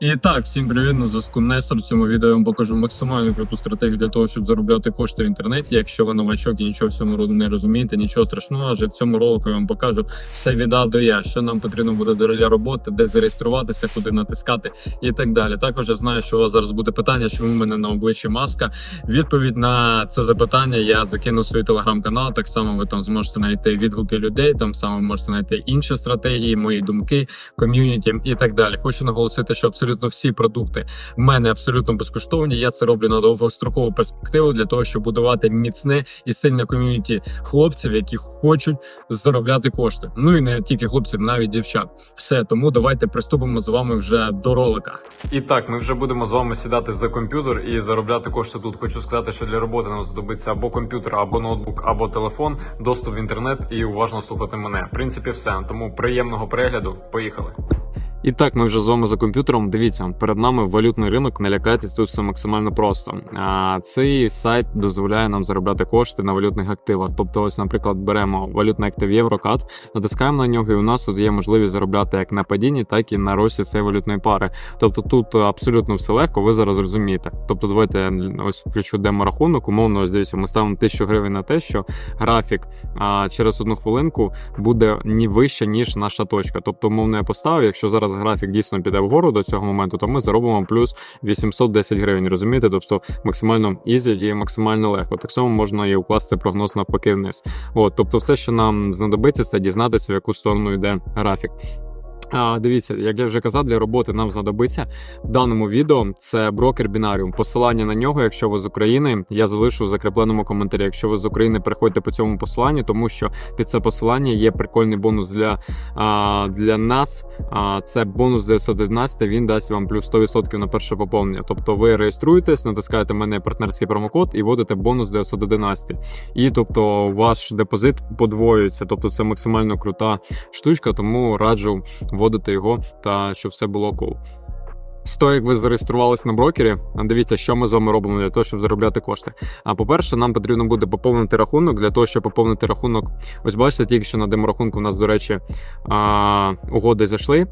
І так, всім привіт, на зв'язку Нестор. В цьому відео я вам покажу максимально круту стратегію для того, щоб заробляти кошти в інтернеті. Якщо ви новачок і нічого в цьому роду не розумієте, нічого страшного, адже в цьому ролику я вам покажу все від А до Я, що нам потрібно буде для роботи, де зареєструватися, куди натискати і так далі. Також я знаю, що у вас зараз буде питання, чому в мене на обличчі маска. Відповідь на це запитання я закину свій телеграм-канал. Так само ви там зможете знайти відгуки людей. Там саме можете знайти інші стратегії, мої думки, ком'юніті і так далі. Хочу наголосити, що абсолютно всі продукти в мене абсолютно безкоштовні. Я це роблю на довгострокову перспективу для того, щоб будувати міцне і сильне ком'юніті хлопців, які хочуть заробляти кошти. Ну і не тільки хлопців, навіть дівчат. Все тому давайте приступимо з вами вже до ролика. І так, ми вже будемо з вами сідати за комп'ютер і заробляти кошти тут. Хочу сказати, що для роботи нам знадобиться або комп'ютер, або ноутбук, або телефон, доступ в інтернет і уважно слухати мене. В принципі, все. Тому приємного перегляду. Поїхали. І так, ми вже з вами за комп'ютером. Дивіться, перед нами валютний ринок. Не лякайтесь, тут все максимально просто. А цей сайт дозволяє нам заробляти кошти на валютних активах. Тобто, ось, наприклад, беремо валютний актив Єврокат, натискаємо на нього, і у нас тут є можливість заробляти як на падінні, так і на рості цієї валютної пари. Тобто тут абсолютно все легко, ви зараз розумієте. Тобто, давайте ось включу демо-рахунок. Умовно, ось дивіться, ми ставимо 1000 гривень на те, що графік а, через одну хвилинку буде ні вище, ніж наша точка. Тобто, умовно, я поставив, якщо зараз графік дійсно піде вгору до цього моменту, то ми заробимо плюс 810 гривень. Розумієте? Тобто максимально ізі і максимально легко. Так само можна і укласти прогноз навпаки вниз. От, тобто, все, що нам знадобиться, це дізнатися, в яку сторону йде графік. А, Дивіться, як я вже казав, для роботи нам знадобиться в даному відео. Це брокер Бінаріум. Посилання на нього, якщо ви з України, я залишу в закріпленому коментарі. Якщо ви з України, переходьте по цьому посиланню, тому що під це посилання є прикольний бонус для а, для нас. А, Це бонус 911, Він дасть вам плюс 100% на перше поповнення. Тобто ви реєструєтесь, натискаєте мене партнерський промокод і вводите бонус 911. І тобто ваш депозит подвоюється. Тобто це максимально крута штучка, тому раджу вводити його та щоб все було кол. З того, як ви зареєструвалися на брокері, дивіться, що ми з вами робимо для того, щоб заробляти кошти. А по-перше, нам потрібно буде поповнити рахунок. Для того, щоб поповнити рахунок, ось бачите, тільки що на деморахунку у нас, до речі, угоди зайшли.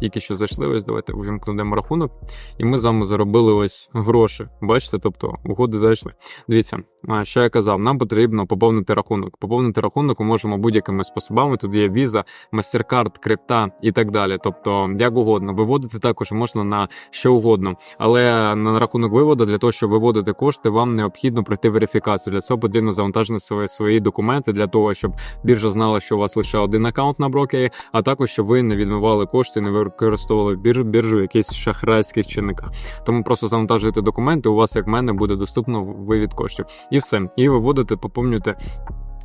Тільки що зайшли, ось давайте увімкнемо рахунок, і ми з вами заробили ось гроші. Бачите, тобто угоди зайшли. Дивіться, що я казав, нам потрібно поповнити рахунок. Поповнити рахунок ми можемо будь-якими способами. Тут є віза, MasterCard, крипта і так далі. Тобто, як угодно, виводити також можна на що угодно. Але на рахунок виводу, для того, щоб виводити кошти, вам необхідно пройти верифікацію. Для цього потрібно завантажити свої, свої документи для того, щоб біржа знала, що у вас лише один аккаунт на брокері, а також щоб ви не відмивали кошти, не використовували біржу, якихось шахрайських чинниках. Тому просто завантажуєте документи. У вас, як в мене, буде доступно вивід коштів. І все. І виводите, поповнюєте.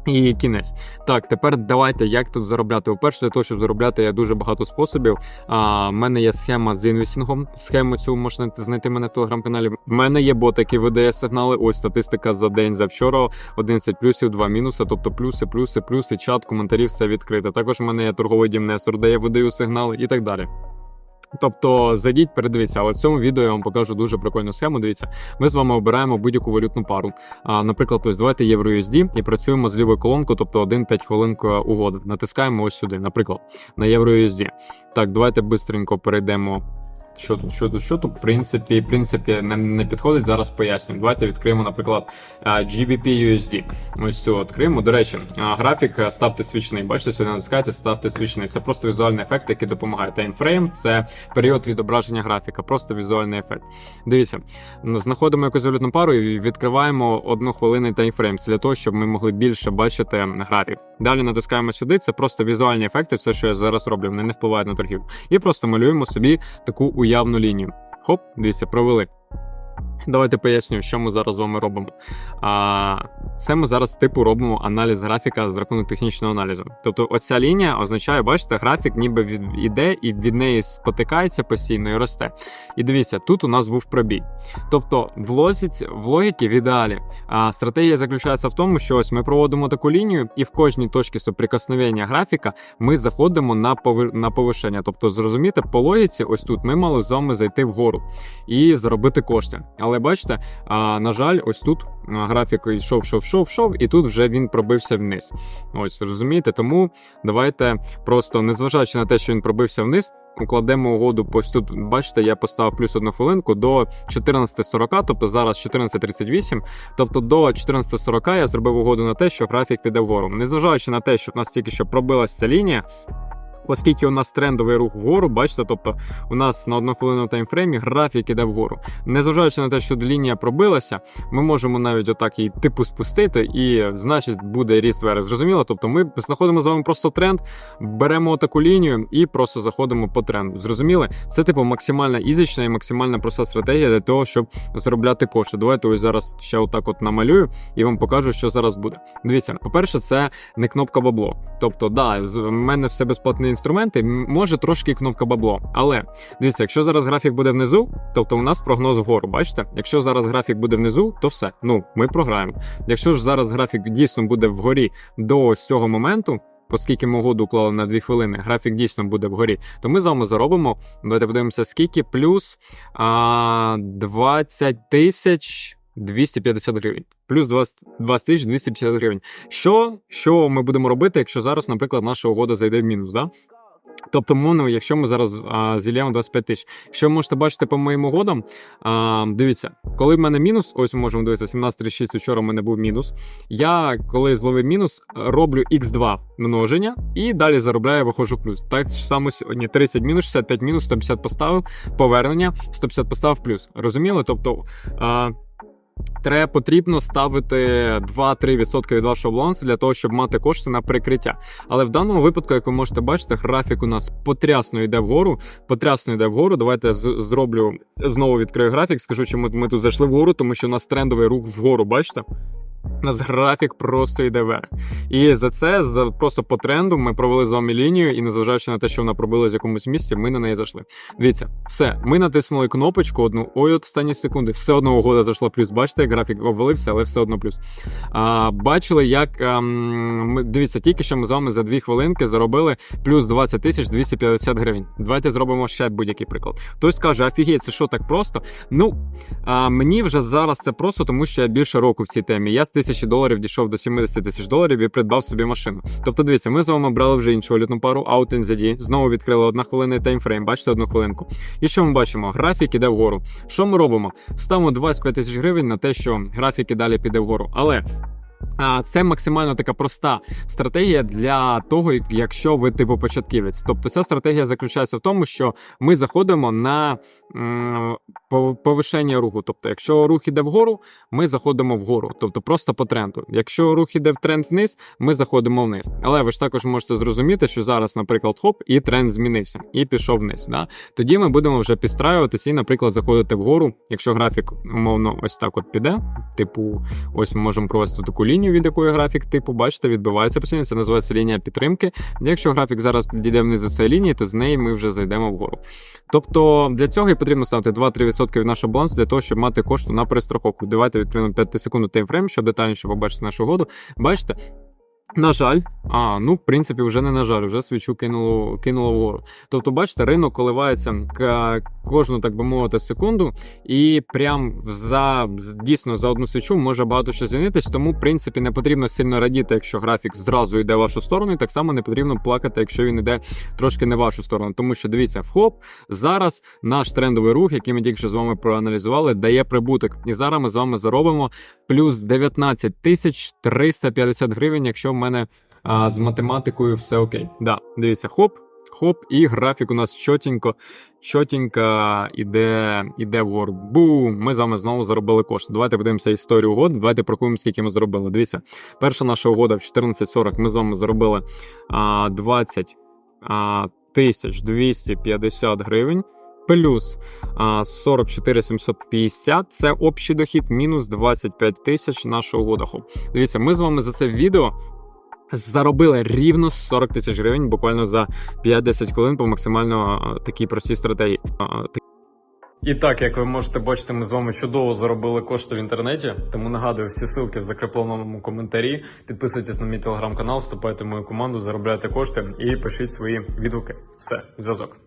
І кінець. Так, тепер давайте як тут заробляти. По-перше, для того, щоб заробляти, є дуже багато способів. А, в мене є схема з інвестингом. Схему цю можна знайти мене в телеграм-каналі. В мене є бот, який видає сигнали. Ось статистика за день за вчора. 11 плюсів, 2 мінуси, тобто плюси, плюси, плюси, чат, коментарі, все відкрите. Також в мене є торговий дім Нестор, де я видаю сигнали і так далі. Тобто зайдіть, передивіться, але в цьому відео я вам покажу дуже прикольну схему. Дивіться, ми з вами обираємо будь-яку валютну пару. А, наприклад, ось давайте євро USD і працюємо з лівою колонкою, тобто 1-5 хвилин угоди. Натискаємо ось сюди, наприклад, на євро USD. Так, давайте швидко перейдемо. Що тут, що тут, що тут, в принципі, в принципі, не, не підходить. Зараз пояснюю. Давайте відкриємо, наприклад, GBP USD. Ось цю відкриємо. До речі, графік ставте свічний. Бачите, сюди натискаєте, ставте свічний. Це просто візуальний ефект, який допомагає. Таймфрейм це період відображення графіка, просто візуальний ефект. Дивіться, знаходимо якусь валютну пару і відкриваємо одну хвилинний таймфрейм для того, щоб ми могли більше бачити графік. Далі натискаємо сюди. Це просто візуальні ефекти, все, що я зараз роблю, вони не впливають на торгівлю. І просто малюємо собі таку уявну лінію. Хоп, дивіться, провели. Давайте поясню, що ми зараз з вами робимо. А, Це ми зараз типу робимо аналіз графіка з рахунок технічного аналізу. Тобто, оця лінія означає, бачите, графік ніби від, іде і від неї спотикається постійно і росте. І дивіться, тут у нас був пробій. Тобто, в логіці, в логіці в ідеалі а, стратегія заключається в тому, що ось ми проводимо таку лінію, і в кожній точці соприкосновення графіка ми заходимо на повер... на повишення. Тобто, зрозуміти, по логіці, ось тут ми мали з вами зайти вгору і заробити кошти. Але бачите, а, на жаль, ось тут графік йшов, йшов, йшов, йшов, і тут вже він пробився вниз. Ось розумієте, тому давайте просто, незважаючи на те, що він пробився вниз, укладемо угоду. Ось тут, бачите, я поставив плюс одну хвилинку до 14.40, тобто зараз 14.38. Тобто до 14.40 я зробив угоду на те, що графік піде вгору. Незважаючи на те, що в нас тільки що пробилася ця лінія. Оскільки у нас трендовий рух вгору, бачите, тобто у нас на одну хвилину таймфреймі графік іде вгору. Незважаючи на те, що лінія пробилася, ми можемо навіть отак її типу спустити, і значить буде ріст вверх. Зрозуміло? Тобто ми знаходимо з вами просто тренд, беремо таку лінію і просто заходимо по тренду. Зрозуміли? Це типу максимально ізична і максимально проста стратегія для того, щоб заробляти кошти. Давайте ось зараз ще отак от намалюю і вам покажу, що зараз буде. Дивіться, по-перше, це не кнопка бабло. Тобто, да, в мене все безплатні інструменти, може трошки кнопка бабло. Але дивіться, якщо зараз графік буде внизу, тобто у нас прогноз вгору. Бачите? Якщо зараз графік буде внизу, то все. Ну, ми програємо. Якщо ж зараз графік дійсно буде вгорі до ось цього моменту. Оскільки ми угоду уклали на 2 хвилини, графік дійсно буде вгорі, то ми з вами заробимо. Давайте подивимося, скільки плюс а, 20 тисяч 250 гривень. Плюс 20 20 тисяч 250 гривень. Що, що ми будемо робити, якщо зараз, наприклад, наша угода зайде в мінус? Да? Тобто, мовно, якщо ми зараз а, зільємо 25 тисяч. Якщо ви можете бачити по моїм угодам, а, дивіться, коли в мене мінус, ось ми можемо дивитися, 17,36 учора в мене був мінус. Я, коли зловив мінус, роблю x2 множення і далі заробляю, виходжу плюс. Так само сьогодні 30 мінус, 65 мінус, 150 поставив, повернення, 150 поставив плюс. Розуміли? Тобто. А, Треба потрібно ставити 2-3% від вашого балансу для того, щоб мати кошти на прикриття. Але в даному випадку, як ви можете бачити, графік у нас потрясно йде вгору. Потрясно йде вгору. Давайте я зроблю знову відкрию графік. Скажу, чому ми тут зайшли вгору, тому що у нас трендовий рух вгору. Бачите? У нас графік просто йде вверх. І за це, за просто по тренду, ми провели з вами лінію, і незважаючи на те, що вона пробилась в якомусь місці, ми на неї зайшли. Дивіться, все, ми натиснули кнопочку одну. Ой, от останні секунди. Все одно угода зайшла плюс. Бачите, як графік обвалився, але все одно плюс. А, бачили, як ам, ми дивіться, тільки що ми з вами за дві хвилинки заробили плюс 20 тисяч 250 гривень. Давайте зробимо ще будь-який приклад. Хтось каже, офігеть, це що так просто? Ну а, мені вже зараз це просто, тому що я більше року в цій темі. Я тисячі доларів дійшов до 70 тисяч доларів і придбав собі машину. Тобто, дивіться, ми з вами брали вже іншу валютну пару, Out NZD, знову відкрили одна хвилина таймфрейм. Бачите одну хвилинку. І що ми бачимо? Графік іде вгору. Що ми робимо? Ставимо 25 тисяч гривень на те, що графік і далі піде вгору. Але це максимально така проста стратегія для того, якщо ви типу початківець. Тобто, ця стратегія заключається в тому, що ми заходимо на повишення руху. Тобто, якщо рух іде вгору, ми заходимо вгору, тобто просто по тренду. Якщо рух іде в тренд вниз, ми заходимо вниз. Але ви ж також можете зрозуміти, що зараз, наприклад, хоп, і тренд змінився, і пішов вниз. Да? Тоді ми будемо вже підстраюватися і, наприклад, заходити вгору. Якщо графік умовно ось так от піде, типу, ось ми можемо провести таку лінію, від якої графік, типу, бачите, відбивається постійно. Це називається лінія підтримки. Якщо графік зараз підійде вниз до цієї лінії, то з неї ми вже зайдемо вгору. Тобто для цього і потрібно ставити 2-3% від нашого балансу для того, щоб мати кошту на перестраховку. Давайте відкриємо 5 секунд таймфрейм, щоб детальніше побачити нашу угоду. Бачите? На жаль, а ну в принципі, вже не на жаль, вже свічу кинуло кинуло вгору. Тобто, бачите, ринок коливається к- кожну, так би мовити, секунду, і прям за дійсно за одну свічу може багато що змінитись. Тому, в принципі, не потрібно сильно радіти, якщо графік зразу йде в вашу сторону, і так само не потрібно плакати, якщо він йде трошки не в вашу сторону. Тому що дивіться, в хоп, зараз наш трендовий рух, який ми тільки що з вами проаналізували, дає прибуток. І зараз ми з вами заробимо плюс 19 тисяч 350 гривень, якщо в мене а, з математикою все окей. Да, дивіться, хоп, хоп, і графік у нас чотенько, чотенько іде, іде вгору. Бум! Ми з вами знову заробили кошти. Давайте подивимося історію угод. Давайте порахуємо, скільки ми заробили. Дивіться, перша наша угода в 14.40 ми з вами заробили а, 20 а, тисяч 250 гривень. Плюс а, 44 750 це общий дохід, мінус 25 тисяч наша угода. Хоп. Дивіться, ми з вами за це відео заробили рівно 40 тисяч гривень буквально за 5-10 хвилин по максимально такій простій стратегії. І так, як ви можете бачити, ми з вами чудово заробили кошти в інтернеті. Тому нагадую, всі ссылки в закріпленому коментарі. Підписуйтесь на мій телеграм-канал, вступайте в мою команду, заробляйте кошти і пишіть свої відгуки. Все, зв'язок.